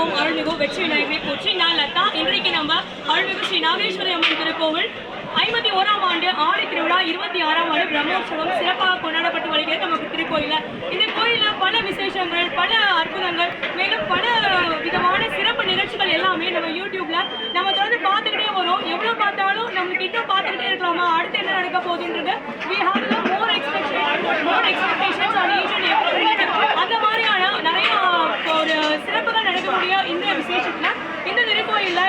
ஓம் அருள்மிகு வெற்றி விநாயகரை போற்றி நான் லதா. இன்றைக்கு நம்ம அருள்மிகு ஸ்ரீ நாகேஸ்வரி அம்மன் திருக்கோவில் ஐம்பத்தி ஓராம் ஆண்டு ஆடி திருவிழா இருபத்தி ஆறாம் ஆண்டு பிரம்மோற்சவம். சிறப்பாக கொண்டாடப்பட்டு வருகிறது நமக்கு திருக்கோயில இந்த கோயில்ல பல விசேஷங்கள் பல அற்புதங்கள் மேலும் பல விதமான சிறப்பு நிகழ்ச்சிகள் எல்லாமே நம்ம யூடியூப்ல நம்ம தொடர்ந்து பார்த்துக்கிட்டே வரோம். எவ்வளவு பார்த்தாலும் நம்மளுக்கு இன்னும் பார்த்துக்கிட்டே இருக்கலாமா? அடுத்து என்ன நடக்க போகுதுன்றது we have மோர் எக்ஸ்பெக்ட்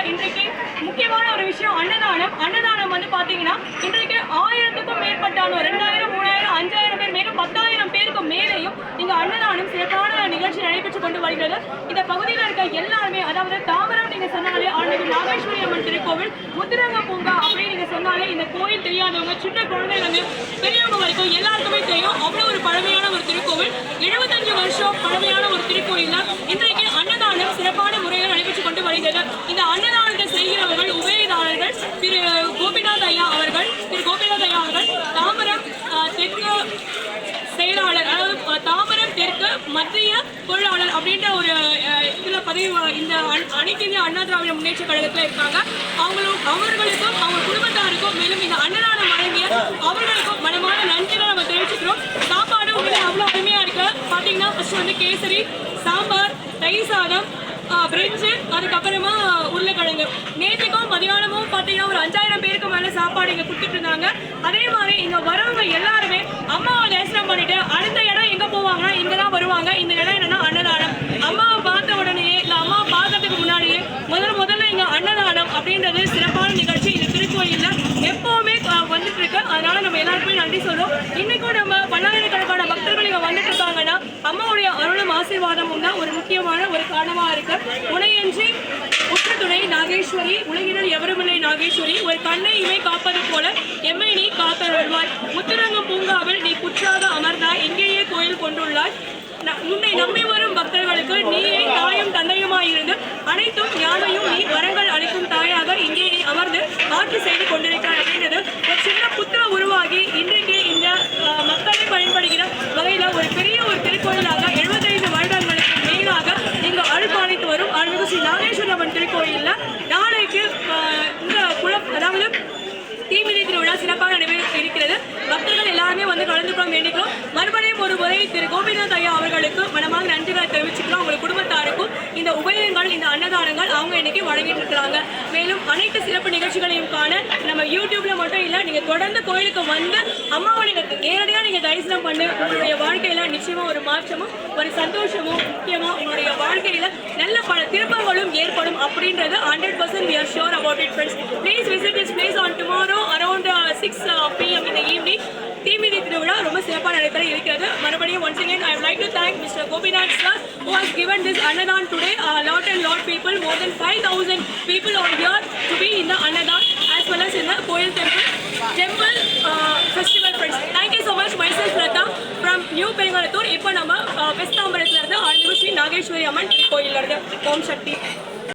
இன்றைக்கு முக்கியமான ஒரு விஷயம் அன்னதானம். அன்னதானம் வந்து பாத்தீங்கன்னா இன்றைக்கு ஆயிரத்துக்கும் மேற்பட்டான ரெண்டாயிரம் மூணாயிரம் அஞ்சாயிரம் பேர் மேலும் பத்தாயிரம் பேருக்கு மேலேயும் இங்க அன்னதானம் சிறப்பான நிகழ்ச்சி நடைபெற்று கொண்டு வருகிறது. இந்த பகுதியில் இருக்க எல்லாருமே அதாவது தாமரம் நீங்க சொன்னாலே அன்னைக்கு நாகேஸ்வரி அம்மன் திருக்கோவில் முத்திரங்க பூங்கா அப்படின்னு நீங்க சொன்னாலே இந்த கோயில் தெரியாதவங்க சின்ன குழந்தைங்க பெரியவங்க வரைக்கும் எல்லாருக்குமே தெரியும். அவ்வளவு ஒரு பழமையான ஒரு திருக்கோவில். எழுபத்தஞ்சு வருஷம் பழமையான ஒரு திருக்கோயில் தான் இந்த அன்னதானம் சிறப்பான முறையில் நடைபெற்று கொண்டு வருகிறது இந்த அன்னதானத்தை செய்கிறவர்கள் உபயதாரர்கள் திரு கோபிநாத் ஐயா அவர்கள் திரு கோபிநாத் ஐயா அவர்கள் தாமரம் அஹ், தெற்கு செயலாளர் அதாவது அஹ், தாமரம் தெற்கு மத்திய பொருளாளர் அப்படின்ற ஒரு இதில் பதவி இந்த அனைத்திந்திய அண்ணா திராவிட முன்னேற்ற கழகத்தில் இருக்காங்க. அவங்களும் அவர்களுக்கும் அவங்க குடும்பத்தாருக்கும் மேலும் இந்த அண்ணனான வழங்கிய அவர்களுக்கும் மனமான நன்றிகளை நம்ம தெரிவிச்சுக்கிறோம். சாப்பாடு உங்களுக்கு அவ்வளோ அருமையா இருக்கு. பாத்தீங்கன்னா ஃபர்ஸ்ட் வந்து கேசரி சாம்பார் தயிர் சாதம் பிரெஞ்சு அதுக்கப்புறமா உருளைக்கிழங்கு. நேற்றுக்கும் மதியானமும் பார்த்தீங்கன்னா ஒரு அஞ்சாயிரம் பேருக்கு மேலே சாப்பாடு இங்கே கொடுத்துட்டு இருந்தாங்க. அதே மாதிரி இங்கே வரவங்க எல்லாருமே அம்மாவை தரிசனம் பண்ணிட்டு அடுத்த இடம் எங்கே போவாங்கன்னா இங்கே தான் வருவாங்க இந்த இடம் என்னன்னா அன்னதானம் அம்மாவை பார்த்த உடனேயே இல்லை அம்மாவை பார்க்கறதுக்கு முன்னாடியே முதல்ல முதல்ல இங்கே அன்னதானம் அப்படின்றது சிறப்பான நிகழ்ச்சி. இந்த திருக்கோயிலில் எப்போவுமே வந்துட்டு இருக்கு அதனால நம்ம எல்லாருக்குமே நன்றி சொல்றோம். இன்னைக்கும் நம்ம பல்லாயிரக்கணக்கான பக்தர்கள் இங்கே வந்துட்டு இருக்காங்கன்னா அம்மாவுடைய அருளும் ஆசீர்வாதமும் தான் ஒரு முக்கியமான ஒரு காரணமா இருக்கு. உனையன்றி உற்ற துணை நாகேஸ்வரி உலகினர் எவருமில்லை நாகேஸ்வரி. ஒரு கண்ணை இமை காப்பது போல எம்மை நீ காத்தருள்வாய். முத்துரங்கம் பூங்காவில் நீ குற்றாக அமர்ந்தாய். இங்கேயே கோயில் கொண்டுள்ளாய். ந- உன்னை நம்பி வரும் பக்தர்களுக்கு நீயே தாயும் தந்தையுமாயிருந்து அனைத்தும் ஞானையும் நீ வரங்கள் அளிக்கும் தாயாக இங்கே நீ அமர்ந்து ஆட்சி செய்து கொண்டிருக்கிறார் அப்படின்றது ஒரு சின்ன புத்திர உருவாகி இன்றைக்கு இந்த அஹ், மக்களை பயன்படுகிற வகையில் ஒரு பெரிய ஒரு திருக்கோயிலாக எழுபத்தைந்து வருடங்களுக்கு மேலாக இங்கு அருள்பாலித்து வரும் அருள்மிகு ஸ்ரீ நாகேஸ்வர அம்மன் திருக்கோயிலில் நாளைக்கு இந்த குளம் அதாவது தீமிதி திருவிழா சிறப்பாக நடைபெற இருக்கிறது. பக்தர்கள் எல்லாருமே வந்து கலந்து கொள்ள வேண்டிக்கிறோம் மறுபடியும் ஒரு முறை திரு கோபிநாத் ஐயா அவர்களுக்கு மனமாக நன்றிகளை தெரிவிச்சுக்கிறோம். உங்கள் குடும்பத்தாருக்கும் இந்த அவர்கள் இந்த அன்னதானங்கள் அவங்க இன்னைக்கு வழங்கிட்டு இருக்கிறாங்க மேலும் அனைத்து சிறப்பு நிகழ்ச்சிகளையும் காண நம்ம யூடியூப்ல மட்டும் இல்லை நீங்க தொடர்ந்து கோயிலுக்கு வந்து அம்மாவை நீங்க நேரடியாக நீங்க தரிசனம் பண்ணு உங்களுடைய வாழ்க்கையில நிச்சயமா ஒரு மாற்றமும் ஒரு சந்தோஷமும் முக்கியமா உங்களுடைய வாழ்க்கையில நல்ல பல திருப்பங்களும் ஏற்படும் அப்படின்றது hundred percent we are sure about it friends please visit is place on tomorrow around six PM இந்த ஈவினிங் தீமிதி திருவிழா ரொம்ப சிறப்பாக நடைபெற இருக்கிறது. மறுபடியும் once again I would Gopinath sir who has given this Annadan today a lot and lot people more than 5000 people are here to be in the Annadan as well as in the Koil temple temple uh, festival friends thank you so much myself Lata from New Perungalathur இப்போ நம்ம west தாம்பரத்துல இருந்து ஆழ்மிகு ஸ்ரீ நாகேஸ்வரி அம்மன் கோயில்ல இருந்து ஓம் சக்தி